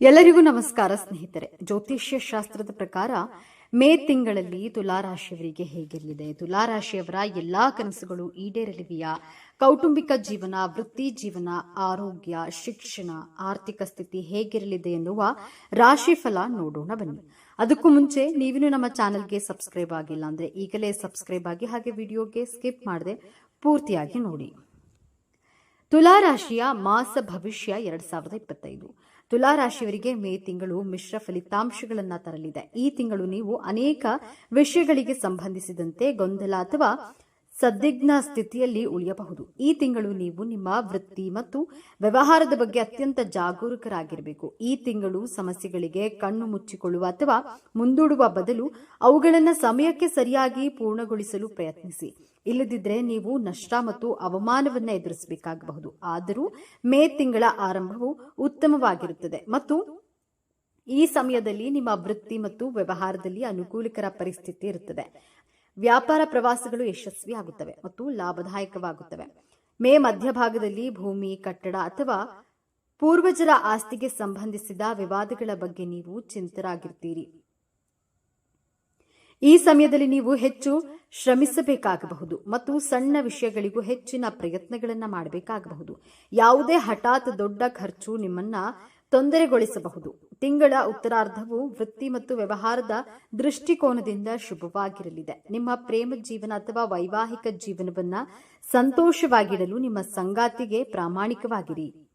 ಎಲ್ಲರಿಗೂ ನಮಸ್ಕಾರ ಸ್ನೇಹಿತರೆ. ಜ್ಯೋತಿಷ್ಯ ಶಾಸ್ತ್ರದ ಪ್ರಕಾರ ಮೇ ತಿಂಗಳಲ್ಲಿ ತುಲಾರಾಶಿಯವರಿಗೆ ಹೇಗಿರಲಿದೆ? ತುಲಾರಾಶಿಯವರ ಎಲ್ಲಾ ಕನಸುಗಳು ಈಡೇರಲಿವೆಯಾ? ಕೌಟುಂಬಿಕ ಜೀವನ, ವೃತ್ತಿ ಜೀವನ, ಆರೋಗ್ಯ, ಶಿಕ್ಷಣ, ಆರ್ಥಿಕ ಸ್ಥಿತಿ ಹೇಗಿರಲಿದೆ ಎನ್ನುವ ರಾಶಿಫಲ ನೋಡೋಣ ಬನ್ನಿ. ಅದಕ್ಕೂ ಮುಂಚೆ ನೀವಿನೂ ನಮ್ಮ ಚಾನೆಲ್ಗೆ ಸಬ್ಸ್ಕ್ರೈಬ್ ಆಗಿಲ್ಲ ಅಂದ್ರೆ ಈಗಲೇ ಸಬ್ಸ್ಕ್ರೈಬ್ ಆಗಿ ಹಾಗೆ ವಿಡಿಯೋಗೆ ಸ್ಕಿಪ್ ಮಾಡದೆ ಪೂರ್ತಿಯಾಗಿ ನೋಡಿ. ತುಲಾರಾಶಿಯ ಮಾಸ ಭವಿಷ್ಯ ಎರಡ್ ಸಾವಿರದ ಇಪ್ಪತ್ತೈದು. ತುಲಾರಾಶಿಯವರಿಗೆ ಮೇ ತಿಂಗಳು ಮಿಶ್ರ ಫಲಿತಾಂಶಗಳನ್ನು ತರಲಿದೆ. ಈ ತಿಂಗಳು ನೀವು ಅನೇಕ ವಿಷಯಗಳಿಗೆ ಸಂಬಂಧಿಸಿದಂತೆ ಗೊಂದಲ ಅಥವಾ ಸದ್ವಿಗ್ನ ಸ್ಥಿತಿಯಲ್ಲಿ ಉಳಿಯಬಹುದು. ಈ ತಿಂಗಳು ನೀವು ನಿಮ್ಮ ವೃತ್ತಿ ಮತ್ತು ವ್ಯವಹಾರದ ಬಗ್ಗೆ ಅತ್ಯಂತ ಜಾಗರೂಕರಾಗಿರಬೇಕು. ಈ ತಿಂಗಳು ಸಮಸ್ಯೆಗಳಿಗೆ ಕಣ್ಣು ಮುಚ್ಚಿಕೊಳ್ಳುವ ಅಥವಾ ಮುಂದೂಡುವ ಬದಲು ಅವುಗಳನ್ನು ಸಮಯಕ್ಕೆ ಸರಿಯಾಗಿ ಪೂರ್ಣಗೊಳಿಸಲು ಪ್ರಯತ್ನಿಸಿ. ಇಲ್ಲದಿದ್ದರೆ ನೀವು ನಷ್ಟ ಮತ್ತು ಅವಮಾನವನ್ನು ಎದುರಿಸಬೇಕಾಗಬಹುದು. ಆದರೂ ಮೇ ತಿಂಗಳ ಆರಂಭವು ಉತ್ತಮವಾಗಿರುತ್ತದೆ ಮತ್ತು ಈ ಸಮಯದಲ್ಲಿ ನಿಮ್ಮ ವೃತ್ತಿ ಮತ್ತು ವ್ಯವಹಾರದಲ್ಲಿ ಅನುಕೂಲಕರ ಪರಿಸ್ಥಿತಿ ಇರುತ್ತದೆ. ವ್ಯಾಪಾರ ಪ್ರವಾಸಗಳು ಯಶಸ್ವಿಯಾಗುತ್ತವೆ ಮತ್ತು ಲಾಭದಾಯಕವಾಗುತ್ತವೆ. ಮೇ ಮಧ್ಯಭಾಗದಲ್ಲಿ ಭೂಮಿ, ಕಟ್ಟಡ ಅಥವಾ ಪೂರ್ವಜರ ಆಸ್ತಿಗೆ ಸಂಬಂಧಿಸಿದ ವಿವಾದಗಳ ಬಗ್ಗೆ ನೀವು ಚಿಂತರಾಗಿರ್ತೀರಿ. ಈ ಸಮಯದಲ್ಲಿ ನೀವು ಹೆಚ್ಚು ಶ್ರಮಿಸಬೇಕಾಗಬಹುದು ಮತ್ತು ಸಣ್ಣ ವಿಷಯಗಳಿಗೂ ಹೆಚ್ಚಿನ ಪ್ರಯತ್ನಗಳನ್ನ ಮಾಡಬೇಕಾಗಬಹುದು. ಯಾವುದೇ ಹಠಾತ್ ದೊಡ್ಡ ಖರ್ಚು ನಿಮ್ಮನ್ನ ತೊಂದರೆಗೊಳಿಸಬಹುದು. ತಿಂಗಳ ಉತ್ತರಾರ್ಧವು ವೃತ್ತಿ ಮತ್ತು ವ್ಯವಹಾರದ ದೃಷ್ಟಿಕೋನದಿಂದ ಶುಭವಾಗಿರಲಿದೆ. ನಿಮ್ಮ ಪ್ರೇಮ ಜೀವನ ಅಥವಾ ವೈವಾಹಿಕ ಜೀವನವನ್ನ ಸಂತೋಷವಾಗಿಡಲು ನಿಮ್ಮ ಸಂಗಾತಿಗೆ ಪ್ರಾಮಾಣಿಕವಾಗಿರಿ.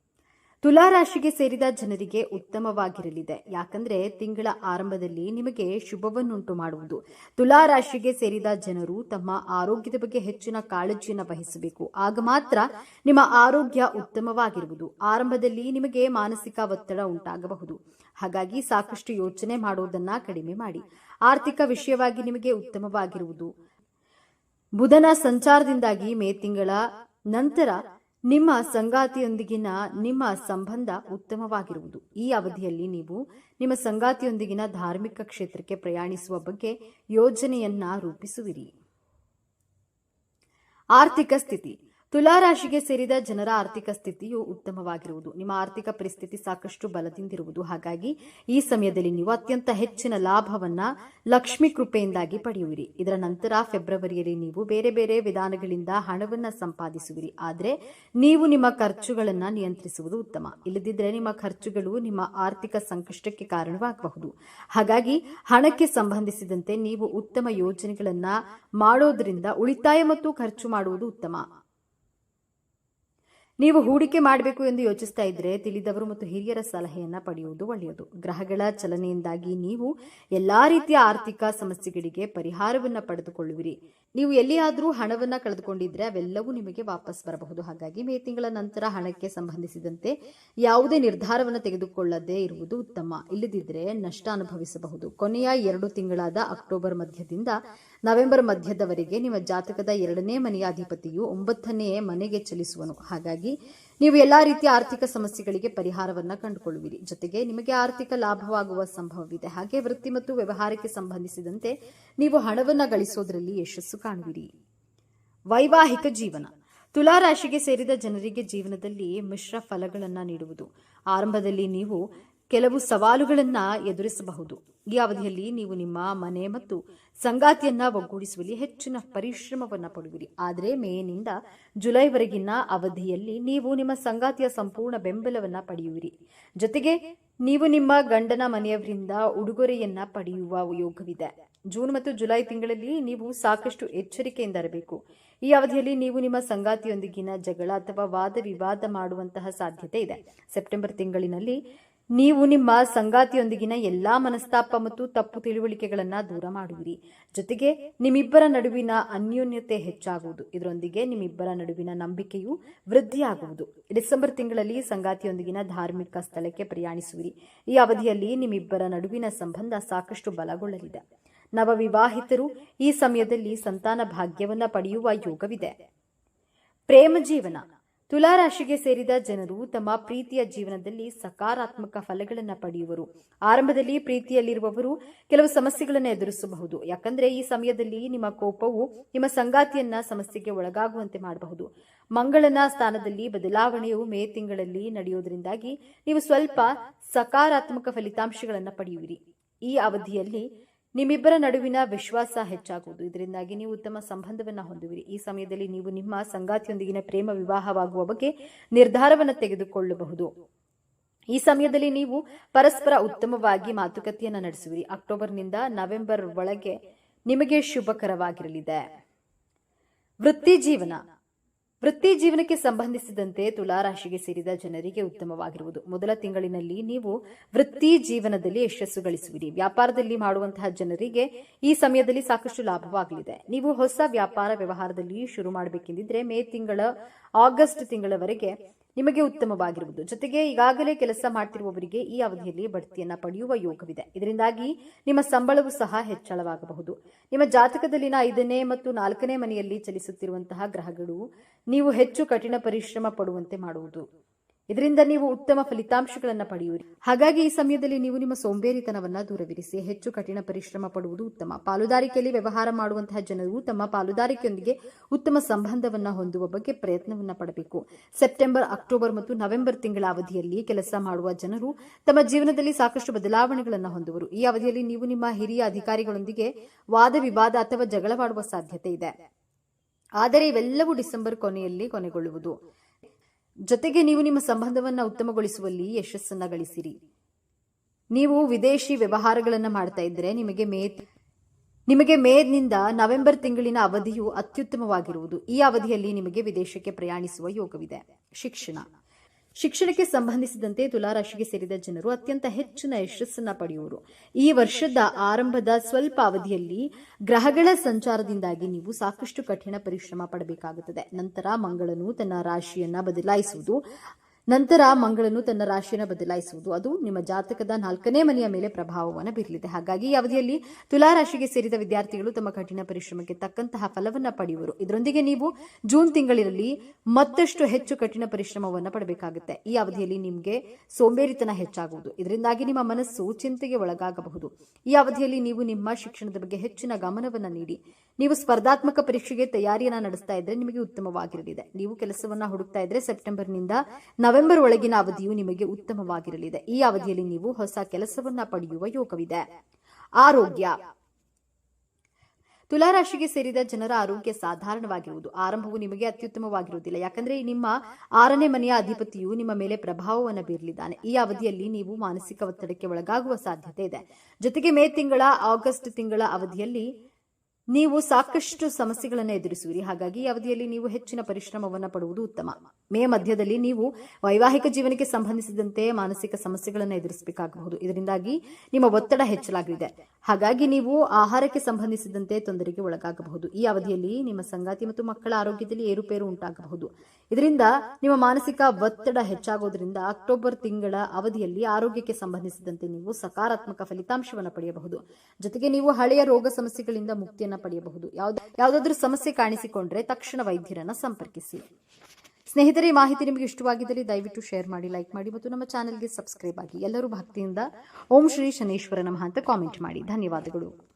ತುಲಾರಾಶಿಗೆ ಸೇರಿದ ಜನರಿಗೆ ಉತ್ತಮವಾಗಿರಲಿದೆ. ಯಾಕಂದ್ರೆ ತಿಂಗಳ ಆರಂಭದಲ್ಲಿ ನಿಮಗೆ ಶುಭವನ್ನುಂಟು ಮಾಡುವುದು. ತುಲಾರಾಶಿಗೆ ಸೇರಿದ ಜನರು ತಮ್ಮ ಆರೋಗ್ಯದ ಬಗ್ಗೆ ಹೆಚ್ಚಿನ ಕಾಳಜಿಯನ್ನು ವಹಿಸಬೇಕು. ಆಗ ಮಾತ್ರ ನಿಮ್ಮ ಆರೋಗ್ಯ ಉತ್ತಮವಾಗಿರುವುದು. ಆರಂಭದಲ್ಲಿ ನಿಮಗೆ ಮಾನಸಿಕ ಒತ್ತಡ ಉಂಟಾಗಬಹುದು. ಹಾಗಾಗಿ ಸಾಕಷ್ಟು ಯೋಚನೆ ಮಾಡುವುದನ್ನ ಕಡಿಮೆ ಮಾಡಿ. ಆರ್ಥಿಕ ವಿಷಯವಾಗಿ ನಿಮಗೆ ಉತ್ತಮವಾಗಿರುವುದು. ಬುಧನ ಸಂಚಾರದಿಂದಾಗಿ ಮೇ ತಿಂಗಳ ನಂತರ ನಿಮ್ಮ ಸಂಗಾತಿಯೊಂದಿಗಿನ ನಿಮ್ಮ ಸಂಬಂಧ ಉತ್ತಮವಾಗಿರುವುದು. ಈ ಅವಧಿಯಲ್ಲಿ ನೀವು ನಿಮ್ಮ ಸಂಗಾತಿಯೊಂದಿಗಿನ ಧಾರ್ಮಿಕ ಕ್ಷೇತ್ರಕ್ಕೆ ಪ್ರಯಾಣಿಸುವ ಬಗ್ಗೆ ಯೋಜನೆಯನ್ನ ರೂಪಿಸುವಿರಿ. ಆರ್ಥಿಕ ಸ್ಥಿತಿ. ತುಲಾರಾಶಿಗೆ ಸೇರಿದ ಜನರ ಆರ್ಥಿಕ ಸ್ಥಿತಿಯು ಉತ್ತಮವಾಗಿರುವುದು. ನಿಮ್ಮ ಆರ್ಥಿಕ ಪರಿಸ್ಥಿತಿ ಸಾಕಷ್ಟು ಬಲದಿಂದಿರುವುದು. ಹಾಗಾಗಿ ಈ ಸಮಯದಲ್ಲಿ ನೀವು ಅತ್ಯಂತ ಹೆಚ್ಚಿನ ಲಾಭವನ್ನ ಲಕ್ಷ್ಮಿ ಕೃಪೆಯಿಂದಾಗಿ ಪಡೆಯುವಿರಿ. ಇದರ ನಂತರ ಫೆಬ್ರವರಿಯಲ್ಲಿ ನೀವು ಬೇರೆ ಬೇರೆ ವಿಧಾನಗಳಿಂದ ಹಣವನ್ನ ಸಂಪಾದಿಸುವಿರಿ. ಆದರೆ ನೀವು ನಿಮ್ಮ ಖರ್ಚುಗಳನ್ನು ನಿಯಂತ್ರಿಸುವುದು ಉತ್ತಮ. ಇಲ್ಲದಿದ್ದರೆ ನಿಮ್ಮ ಖರ್ಚುಗಳು ನಿಮ್ಮ ಆರ್ಥಿಕ ಸಂಕಷ್ಟಕ್ಕೆ ಕಾರಣವಾಗಬಹುದು. ಹಾಗಾಗಿ ಹಣಕ್ಕೆ ಸಂಬಂಧಿಸಿದಂತೆ ನೀವು ಉತ್ತಮ ಯೋಜನೆಗಳನ್ನ ಮಾಡೋದ್ರಿಂದ ಉಳಿತಾಯ ಮತ್ತು ಖರ್ಚು ಮಾಡುವುದು ಉತ್ತಮ. ನೀವು ಹೂಡಿಕೆ ಮಾಡಬೇಕು ಎಂದು ಯೋಚಿಸ್ತಾ ಇದ್ರೆ ತಿಳಿದವರು ಮತ್ತು ಹಿರಿಯರ ಸಲಹೆಯನ್ನ ಪಡೆಯುವುದು ಒಳ್ಳೆಯದು. ಗ್ರಹಗಳ ಚಲನೆಯಿಂದಾಗಿ ನೀವು ಎಲ್ಲಾ ರೀತಿಯ ಆರ್ಥಿಕ ಸಮಸ್ಯೆಗಳಿಗೆ ಪರಿಹಾರವನ್ನು ಪಡೆದುಕೊಳ್ಳುವಿರಿ. ನೀವು ಎಲ್ಲಿಯಾದರೂ ಹಣವನ್ನ ಕಳೆದುಕೊಂಡಿದ್ರೆ ಅವೆಲ್ಲವೂ ನಿಮಗೆ ವಾಪಸ್ ಬರಬಹುದು. ಹಾಗಾಗಿ ಮೇ ತಿಂಗಳ ನಂತರ ಹಣಕ್ಕೆ ಸಂಬಂಧಿಸಿದಂತೆ ಯಾವುದೇ ನಿರ್ಧಾರವನ್ನು ತೆಗೆದುಕೊಳ್ಳದೇ ಇರುವುದು ಉತ್ತಮ. ಇಲ್ಲದಿದ್ದರೆ ನಷ್ಟ ಅನುಭವಿಸಬಹುದು. ಕೊನೆಯ ಎರಡು ತಿಂಗಳಾದ ಅಕ್ಟೋಬರ್ ಮಧ್ಯದಿಂದ ನವೆಂಬರ್ ಮಧ್ಯದವರೆಗೆ ನಿಮ್ಮ ಜಾತಕದ ಎರಡನೇ ಮನೆಯ ಅಧಿಪತಿಯು ಒಂಬತ್ತನೇ ಮನೆಗೆ ಚಲಿಸುವನು. ಹಾಗಾಗಿ ನೀವು ಎಲ್ಲಾ ರೀತಿಯ ಆರ್ಥಿಕ ಸಮಸ್ಯೆಗಳಿಗೆ ಪರಿಹಾರವನ್ನ ಕಂಡುಕೊಳ್ಳುವಿರಿ. ಜೊತೆಗೆ ನಿಮಗೆ ಆರ್ಥಿಕ ಲಾಭವಾಗುವ ಸಂಭವವಿದೆ. ಹಾಗೆ ವೃತ್ತಿ ಮತ್ತು ವ್ಯವಹಾರಕ್ಕೆ ಸಂಬಂಧಿಸಿದಂತೆ ನೀವು ಹಣವನ್ನ ಗಳಿಸೋದ್ರಲ್ಲಿ ಯಶಸ್ಸು ಕಾಣುವಿರಿ. ವೈವಾಹಿಕ ಜೀವನ. ತುಲಾರಾಶಿಗೆ ಸೇರಿದ ಜನರಿಗೆ ಜೀವನದಲ್ಲಿ ಮಿಶ್ರ ಫಲಗಳನ್ನ ನೀಡುವುದು. ಆರಂಭದಲ್ಲಿ ನೀವು ಕೆಲವು ಸವಾಲುಗಳನ್ನ ಎದುರಿಸಬಹುದು. ಈ ಅವಧಿಯಲ್ಲಿ ನೀವು ನಿಮ್ಮ ಮನೆ ಮತ್ತು ಸಂಗಾತಿಯನ್ನ ಒಗ್ಗೂಡಿಸುವಲ್ಲಿ ಹೆಚ್ಚಿನ ಪರಿಶ್ರಮವನ್ನ ಪಡುವಿರಿ. ಆದರೆ ಮೇನಿಂದ ಜುಲೈವರೆಗಿನ ಅವಧಿಯಲ್ಲಿ ನೀವು ನಿಮ್ಮ ಸಂಗಾತಿಯ ಸಂಪೂರ್ಣ ಬೆಂಬಲವನ್ನ ಪಡೆಯುವಿರಿ. ಜೊತೆಗೆ ನೀವು ನಿಮ್ಮ ಗಂಡನ ಮನೆಯವರಿಂದ ಉಡುಗೊರೆಯನ್ನ ಪಡೆಯುವ ಯೋಗವಿದೆ. ಜೂನ್ ಮತ್ತು ಜುಲೈ ತಿಂಗಳಲ್ಲಿ ನೀವು ಸಾಕಷ್ಟು ಎಚ್ಚರಿಕೆಯಿಂದ ಇರಬೇಕು. ಈ ಅವಧಿಯಲ್ಲಿ ನೀವು ನಿಮ್ಮ ಸಂಗಾತಿಯೊಂದಿಗಿನ ಜಗಳ ಅಥವಾ ವಾದ ವಿವಾದ ಮಾಡುವಂತಹ ಸಾಧ್ಯತೆ ಇದೆ. ಸೆಪ್ಟೆಂಬರ್ ತಿಂಗಳಿನಲ್ಲಿ ನೀವು ನಿಮ್ಮ ಸಂಗಾತಿಯೊಂದಿಗಿನ ಎಲ್ಲಾ ಮನಸ್ತಾಪ ಮತ್ತು ತಪ್ಪು ತಿಳುವಳಿಕೆಗಳನ್ನು ದೂರ ಮಾಡುವಿರಿ. ಜೊತೆಗೆ ನಿಮ್ಮಿಬ್ಬರ ನಡುವಿನ ಅನ್ಯೋನ್ಯತೆ ಹೆಚ್ಚಾಗುವುದು. ಇದರೊಂದಿಗೆ ನಿಮ್ಮಿಬ್ಬರ ನಡುವಿನ ನಂಬಿಕೆಯು ವೃದ್ಧಿಯಾಗುವುದು. ಡಿಸೆಂಬರ್ ತಿಂಗಳಲ್ಲಿ ಸಂಗಾತಿಯೊಂದಿಗಿನ ಧಾರ್ಮಿಕ ಸ್ಥಳಕ್ಕೆ ಪ್ರಯಾಣಿಸುವಿರಿ. ಈ ಅವಧಿಯಲ್ಲಿ ನಿಮ್ಮಿಬ್ಬರ ನಡುವಿನ ಸಂಬಂಧ ಸಾಕಷ್ಟು ಬಲಗೊಳ್ಳಲಿದೆ. ನವವಿವಾಹಿತರು ಈ ಸಮಯದಲ್ಲಿ ಸಂತಾನ ಭಾಗ್ಯವನ್ನು ಪಡೆಯುವ ಯೋಗವಿದೆ. ಪ್ರೇಮ ಜೀವನ. ತುಲಾ ರಾಶಿಗೆ ಸೇರಿದ ಜನರು ತಮ್ಮ ಪ್ರೀತಿಯ ಜೀವನದಲ್ಲಿ ಸಕಾರಾತ್ಮಕ ಫಲಗಳನ್ನು ಪಡೆಯುವರು. ಆರಂಭದಲ್ಲಿ ಪ್ರೀತಿಯಲ್ಲಿರುವವರು ಕೆಲವು ಸಮಸ್ಯೆಗಳನ್ನು ಎದುರಿಸಬಹುದು. ಯಾಕಂದ್ರೆ ಈ ಸಮಯದಲ್ಲಿ ನಿಮ್ಮ ಕೋಪವು ನಿಮ್ಮ ಸಂಗಾತಿಯನ್ನ ಸಮಸ್ಯೆಗೆ ಒಳಗಾಗುವಂತೆ ಮಾಡಬಹುದು. ಮಂಗಳನ ಸ್ಥಾನದಲ್ಲಿ ಬದಲಾವಣೆಯು ಮೇ ತಿಂಗಳಲ್ಲಿ ನಡೆಯುವುದರಿಂದಾಗಿ ನೀವು ಸ್ವಲ್ಪ ಸಕಾರಾತ್ಮಕ ಫಲಿತಾಂಶಗಳನ್ನು ಪಡೆಯುವಿರಿ. ಈ ಅವಧಿಯಲ್ಲಿ ನಿಮ್ಮಿಬ್ಬರ ನಡುವಿನ ವಿಶ್ವಾಸ ಹೆಚ್ಚಾಗುವುದು. ಇದರಿಂದಾಗಿ ನೀವು ಉತ್ತಮ ಸಂಬಂಧವನ್ನು ಹೊಂದುವಿರಿ. ಈ ಸಮಯದಲ್ಲಿ ನೀವು ನಿಮ್ಮ ಸಂಗಾತಿಯೊಂದಿಗಿನ ಪ್ರೇಮ ವಿವಾಹವಾಗುವ ಬಗ್ಗೆ ನಿರ್ಧಾರವನ್ನು ತೆಗೆದುಕೊಳ್ಳಬಹುದು. ಈ ಸಮಯದಲ್ಲಿ ನೀವು ಪರಸ್ಪರ ಉತ್ತಮವಾಗಿ ಮಾತುಕತೆಯನ್ನು ನಡೆಸುವಿರಿ. ಅಕ್ಟೋಬರ್ನಿಂದ ನವೆಂಬರ್ ಒಳಗೆ ನಿಮಗೆ ಶುಭಕರವಾಗಿರಲಿದೆ. ವೃತ್ತಿ ಜೀವನ. ವೃತ್ತಿ ಜೀವನಕ್ಕೆ ಸಂಬಂಧಿಸಿದಂತೆ ತುಲಾ ರಾಶಿಗೆ ಸೇರಿದ ಜನರಿಗೆ ಉತ್ತಮವಾಗಿರುವುದು. ಮೊದಲ ತಿಂಗಳಿನಲ್ಲಿ ನೀವು ವೃತ್ತಿ ಜೀವನದಲ್ಲಿ ಯಶಸ್ಸು ಗಳಿಸುವಿರಿ ವ್ಯಾಪಾರದಲ್ಲಿ ಮಾಡುವಂತಹ ಜನರಿಗೆ ಈ ಸಮಯದಲ್ಲಿ ಸಾಕಷ್ಟು ಲಾಭವಾಗಲಿದೆ. ನೀವು ಹೊಸ ವ್ಯಾಪಾರ ವ್ಯವಹಾರದಲ್ಲಿ ಶುರು ಮಾಡಬೇಕೆಂದಿದ್ರೆ ಮೇ ತಿಂಗಳ, ಆಗಸ್ಟ್ ತಿಂಗಳವರೆಗೆ ನಿಮಗೆ ಉತ್ತಮವಾಗಿರುವುದು. ಜೊತೆಗೆ ಈಗಾಗಲೇ ಕೆಲಸ ಮಾಡ್ತಿರುವವರಿಗೆ ಈ ಅವಧಿಯಲ್ಲಿ ಬಡ್ತಿಯನ್ನ ಪಡೆಯುವ ಯೋಗವಿದೆ. ಇದರಿಂದಾಗಿ ನಿಮ್ಮ ಸಂಬಳವು ಸಹ ಹೆಚ್ಚಳವಾಗಬಹುದು. ನಿಮ್ಮ ಜಾತಕದಲ್ಲಿನ ಐದನೇ ಮತ್ತು ನಾಲ್ಕನೇ ಮನೆಯಲ್ಲಿ ಚಲಿಸುತ್ತಿರುವಂತಹ ಗ್ರಹಗಳು ನೀವು ಹೆಚ್ಚು ಕಠಿಣ ಪರಿಶ್ರಮ ಪಡುವಂತೆ ಮಾಡುವುದು. ಇದರಿಂದ ನೀವು ಉತ್ತಮ ಫಲಿತಾಂಶಗಳನ್ನು ಪಡೆಯುವಿರಿ. ಹಾಗಾಗಿ ಈ ಸಮಯದಲ್ಲಿ ನೀವು ನಿಮ್ಮ ಸೋಂಬೇರಿತನವನ್ನು ದೂರವಿರಿಸಿ, ಹೆಚ್ಚು ಕಠಿಣ ಪರಿಶ್ರಮ ಪಡುವುದು ಉತ್ತಮ. ಪಾಲುದಾರಿಕೆಯಲ್ಲಿ ವ್ಯವಹಾರ ಮಾಡುವಂತಹ ಜನರು ತಮ್ಮ ಪಾಲುದಾರಿಕೆಯೊಂದಿಗೆ ಉತ್ತಮ ಸಂಬಂಧವನ್ನು ಹೊಂದುವ ಬಗ್ಗೆ ಪ್ರಯತ್ನವನ್ನು ಪಡಬೇಕು. ಸೆಪ್ಟೆಂಬರ್, ಅಕ್ಟೋಬರ್ ಮತ್ತು ನವೆಂಬರ್ ತಿಂಗಳ ಅವಧಿಯಲ್ಲಿ ಕೆಲಸ ಮಾಡುವ ಜನರು ತಮ್ಮ ಜೀವನದಲ್ಲಿ ಸಾಕಷ್ಟು ಬದಲಾವಣೆಗಳನ್ನು ಹೊಂದುವರು. ಈ ಅವಧಿಯಲ್ಲಿ ನೀವು ನಿಮ್ಮ ಹಿರಿಯ ಅಧಿಕಾರಿಗಳೊಂದಿಗೆ ವಾದ ವಿವಾದ ಅಥವಾ ಜಗಳವಾಡುವ ಸಾಧ್ಯತೆ ಇದೆ. ಆದರೆ ಇವೆಲ್ಲವೂ ಡಿಸೆಂಬರ್ ಕೊನೆಯಲ್ಲಿ ಕೊನೆಗೊಳ್ಳುವುದು. ಜೊತೆಗೆ ನೀವು ನಿಮ್ಮ ಸಂಬಂಧವನ್ನ ಉತ್ತಮಗೊಳಿಸುವಲ್ಲಿ ಯಶಸ್ಸನ್ನು ಗಳಿಸಿರಿ. ನೀವು ವಿದೇಶಿ ವ್ಯವಹಾರಗಳನ್ನು ಮಾಡ್ತಾ ಇದ್ರೆ ನಿಮಗೆ ಮೇ, ನಿಮಗೆ ಮೇದ್ನಿಂದ ನವೆಂಬರ್ ತಿಂಗಳಿನ ಅವಧಿಯು ಅತ್ಯುತ್ತಮವಾಗಿರುವುದು. ಈ ಅವಧಿಯಲ್ಲಿ ನಿಮಗೆ ವಿದೇಶಕ್ಕೆ ಪ್ರಯಾಣಿಸುವ ಯೋಗವಿದೆ. ಶಿಕ್ಷಣ. ಶಿಕ್ಷಣಕ್ಕೆ ಸಂಬಂಧಿಸಿದಂತೆ ತುಲಾರಾಶಿಗೆ ಸೇರಿದ ಜನರು ಅತ್ಯಂತ ಹೆಚ್ಚಿನ ಯಶಸ್ಸನ್ನ ಪಡೆಯುವರು. ಈ ವರ್ಷದ ಆರಂಭದ ಸ್ವಲ್ಪ ಅವಧಿಯಲ್ಲಿ ಗ್ರಹಗಳ ಸಂಚಾರದಿಂದಾಗಿ ನೀವು ಸಾಕಷ್ಟು ಕಠಿಣ ಪರಿಶ್ರಮ ಪಡಬೇಕಾಗುತ್ತದೆ. ನಂತರ ಮಂಗಳನು ತನ್ನ ರಾಶಿಯನ್ನ ಬದಲಾಯಿಸುವುದು. ನಂತರ ಮಂಗಳನು ತನ್ನ ರಾಶಿಯನ್ನು ಬದಲಾಯಿಸುವುದು. ಅದು ನಿಮ್ಮ ಜಾತಕದ ನಾಲ್ಕನೇ ಮನೆಯ ಮೇಲೆ ಪ್ರಭಾವವನ್ನು ಬೀರಲಿದೆ. ಹಾಗಾಗಿ ಈ ಅವಧಿಯಲ್ಲಿ ತುಲಾ ರಾಶಿಗೆ ಸೇರಿದ ವಿದ್ಯಾರ್ಥಿಗಳು ತಮ್ಮ ಕಠಿಣ ಪರಿಶ್ರಮಕ್ಕೆ ತಕ್ಕಂತಹ ಫಲವನ್ನು ಪಡೆಯುವರು. ಇದರೊಂದಿಗೆ ನೀವು ಜೂನ್ ತಿಂಗಳಿನಲ್ಲಿ ಮತ್ತಷ್ಟು ಹೆಚ್ಚು ಕಠಿಣ ಪರಿಶ್ರಮವನ್ನು ಪಡಬೇಕಾಗುತ್ತೆ. ಈ ಅವಧಿಯಲ್ಲಿ ನಿಮಗೆ ಸೋಂಬೇರಿತನ ಹೆಚ್ಚಾಗುವುದು. ಇದರಿಂದಾಗಿ ನಿಮ್ಮ ಮನಸ್ಸು ಚಿಂತೆಗೆ ಒಳಗಾಗಬಹುದು. ಈ ಅವಧಿಯಲ್ಲಿ ನೀವು ನಿಮ್ಮ ಶಿಕ್ಷಣದ ಬಗ್ಗೆ ಹೆಚ್ಚಿನ ಗಮನವನ್ನು ನೀಡಿ. ನೀವು ಸ್ಪರ್ಧಾತ್ಮಕ ಪರೀಕ್ಷೆಗೆ ತಯಾರಿಯನ್ನ ನಡೆಸ್ತಾ ಇದ್ರೆ ನಿಮಗೆ ಉತ್ತಮವಾಗಿರಲಿದೆ. ನೀವು ಕೆಲಸವನ್ನ ಹುಡುಕ್ತಾ ಇದ್ರೆ ಸೆಪ್ಟೆಂಬರ್ನಿಂದ ನವೆಂಬರ್ ಒಳಗಿನ ಅವಧಿಯು ನಿಮಗೆ ಉತ್ತಮವಾಗಿರಲಿದೆ. ಈ ಅವಧಿಯಲ್ಲಿ ನೀವು ಹೊಸ ಕೆಲಸವನ್ನ ಪಡೆಯುವ ಯೋಗವಿದೆ. ಆರೋಗ್ಯ. ತುಲಾರಾಶಿಗೆ ಸೇರಿದ ಜನರ ಆರೋಗ್ಯ ಸಾಧಾರಣವಾಗಿರುವುದು. ಆರಂಭವು ನಿಮಗೆ ಅತ್ಯುತ್ತಮವಾಗಿರುವುದಿಲ್ಲ. ಯಾಕಂದ್ರೆ ನಿಮ್ಮ ಆರನೇ ಮನೆಯ ಅಧಿಪತಿಯು ನಿಮ್ಮ ಮೇಲೆ ಪ್ರಭಾವವನ್ನು ಬೀರಲಿದ್ದಾನೆ. ಈ ಅವಧಿಯಲ್ಲಿ ನೀವು ಮಾನಸಿಕ ಒತ್ತಡಕ್ಕೆ ಒಳಗಾಗುವ ಸಾಧ್ಯತೆ ಇದೆ. ಜೊತೆಗೆ ಮೇ ತಿಂಗಳ, ಆಗಸ್ಟ್ ತಿಂಗಳ ಅವಧಿಯಲ್ಲಿ ನೀವು ಸಾಕಷ್ಟು ಸಮಸ್ಯೆಗಳನ್ನು ಎದುರಿಸುವಿರಿ. ಹಾಗಾಗಿ ಈ ಅವಧಿಯಲ್ಲಿ ನೀವು ಹೆಚ್ಚಿನ ಪರಿಶ್ರಮವನ್ನು ಪಡುವುದು ಉತ್ತಮ. ಮೇ ಮಧ್ಯದಲ್ಲಿ ನೀವು ವೈವಾಹಿಕ ಜೀವನಕ್ಕೆ ಸಂಬಂಧಿಸಿದಂತೆ ಮಾನಸಿಕ ಸಮಸ್ಯೆಗಳನ್ನು ಎದುರಿಸಬೇಕಾಗಬಹುದು. ಇದರಿಂದಾಗಿ ನಿಮ್ಮ ಒತ್ತಡ ಹೆಚ್ಚಲಾಗಿದೆ ಹಾಗಾಗಿ ನೀವು ಆಹಾರಕ್ಕೆ ಸಂಬಂಧಿಸಿದಂತೆ ತೊಂದರೆಗೆ ಒಳಗಾಗಬಹುದು. ಈ ಅವಧಿಯಲ್ಲಿ ನಿಮ್ಮ ಸಂಗಾತಿ ಮತ್ತು ಮಕ್ಕಳ ಆರೋಗ್ಯದಲ್ಲಿ ಏರುಪೇರು ಉಂಟಾಗಬಹುದು. ಇದರಿಂದ ನಿಮ್ಮ ಮಾನಸಿಕ ಒತ್ತಡ ಹೆಚ್ಚಾಗೋದ್ರಿಂದ ಅಕ್ಟೋಬರ್ ತಿಂಗಳ ಅವಧಿಯಲ್ಲಿ ಆರೋಗ್ಯಕ್ಕೆ ಸಂಬಂಧಿಸಿದಂತೆ ನೀವು ಸಕಾರಾತ್ಮಕ ಫಲಿತಾಂಶವನ್ನು ಪಡೆಯಬಹುದು. ಜೊತೆಗೆ ನೀವು ಹಳೆಯ ರೋಗ ಸಮಸ್ಯೆಗಳಿಂದ ಮುಕ್ತಿಯನ್ನು ಪಡೆಯಬಹುದು. ಯಾವ್ದು- ಯಾವುದಾದ್ರೂ ಸಮಸ್ಯೆ ಕಾಣಿಸಿಕೊಂಡ್ರೆ ತಕ್ಷಣ ವೈದ್ಯರನ್ನ ಸಂಪರ್ಕಿಸಿ. ಸ್ನೇಹಿತರೆ ಮಾಹಿತಿ ನಿಮಗೆ ಇಷ್ಟವಾಗಿದ್ದರೆ ದಯವಿಟ್ಟು ಶೇರ್ ಮಾಡಿ, ಲೈಕ್ ಮಾಡಿ ಮತ್ತು ನಮ್ಮ ಚಾನೆಲ್ಗೆ ಸಬ್ಸ್ಕ್ರೈಬ್ ಆಗಿ ಎಲ್ಲರೂ ಭಕ್ತಿಯಿಂದ ಓಂ ಶ್ರೀ ಶನೇಶ್ವರ ನಮಃ ಅಂತ ಕಾಮೆಂಟ್ ಮಾಡಿ. ಧನ್ಯವಾದಗಳು.